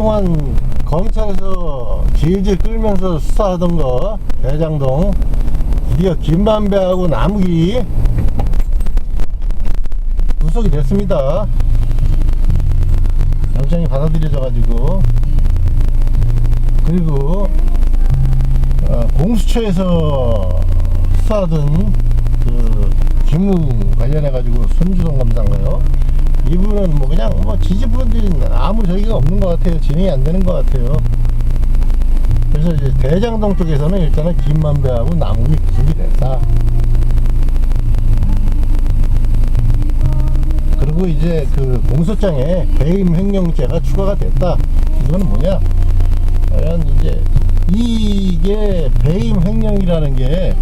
그동안 검찰에서 질질 끌면서 수사하던 거 대장동 드디어 김만배하고 남욱이 구속이 됐습니다. 영장이 받아들여져 가지고 그리고 어, 공수처에서 수사하던 그 김웅 관련해 가지고 손주동 검사인가요? 이분은 뭐 그냥 뭐 지지분들은 아무 저기가 없는 것 같아요. 진행이 안 되는 것 같아요. 그래서 이제 대장동 쪽에서는 일단은 김만배하고 남욱이 구속이 됐다. 그리고 이제 그 공소장에 배임 횡령죄가 추가가 됐다. 이거는 뭐냐? 과연 이제 이게 배임 횡령이라는 게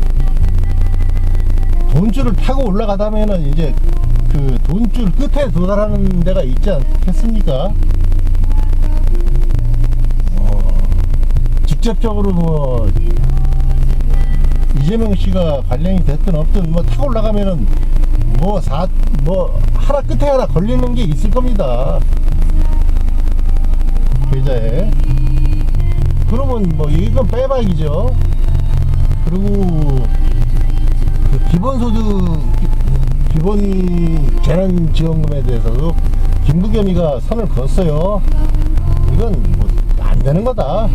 돈줄을 타고 올라가다면은 이제 그 돈줄 끝에 도달하는 데가 있지 않겠습니까? 어, 직접적으로 뭐 이재명 씨가 관련이 됐든 없든 뭐 타고 올라가면은 뭐 사 뭐 하나 끝에 하나 걸리는 게 있을 겁니다. 계좌에. 그러면 뭐 이건 빼박이죠. 그리고 그 기본소득 기- 기본 재난지원금에 대해서도 김부겸이가 선을 그었어요. 이건 뭐 안 되는 거다.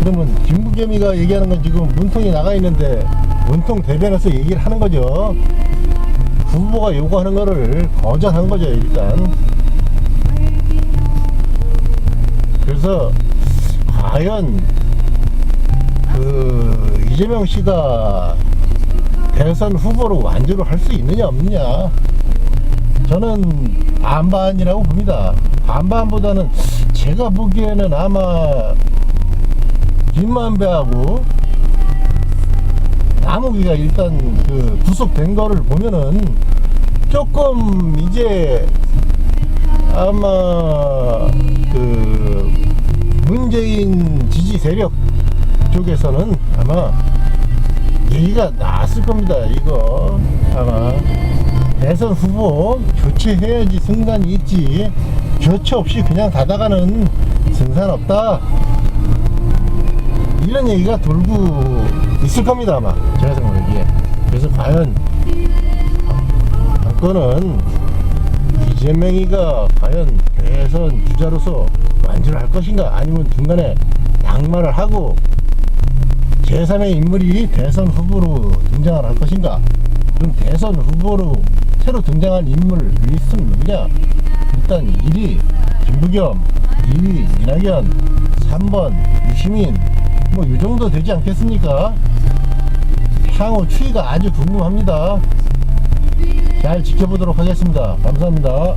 그러면 김부겸이가 얘기하는 건 지금 문통이 나가 있는데 문통 대변에서 얘기를 하는 거죠. 후보가 요구하는 거를 거절한 거죠 일단. 그래서 과연 그 이재명 씨가 대선 후보로 완주를 할 수 있느냐 없느냐. 저는 반반이라고 봅니다. 반반보다는 제가 보기에는 아마 김만배하고 남욱이가 일단 그 구속된 거를 보면은 조금 이제 아마 그 문재인 지지 세력 쪽에서는 아마 얘기가 나왔을 겁니다. 이거 아마 대선 후보 교체해야지 승산이 있지 교체 없이 그냥 가다가는 승산 없다. 이런 얘기가 돌고 있을 겁니다 아마 제가 생각하기에 그래서 과연 정권은 이재명이가 과연 대선 주자로서 완주를 할 것인가 아니면 중간에 낙마를 하고 제3의 인물이 대선 후보로 등장을 할 것인가? 그럼 대선 후보로 새로 등장한 인물 리스트는 누구냐? 일단 1위 김부겸 2위 이낙연 3번 유시민. 뭐 이 정도 되지 않겠습니까? 향후 추이가 아주 궁금합니다. 잘 지켜보도록 하겠습니다. 감사합니다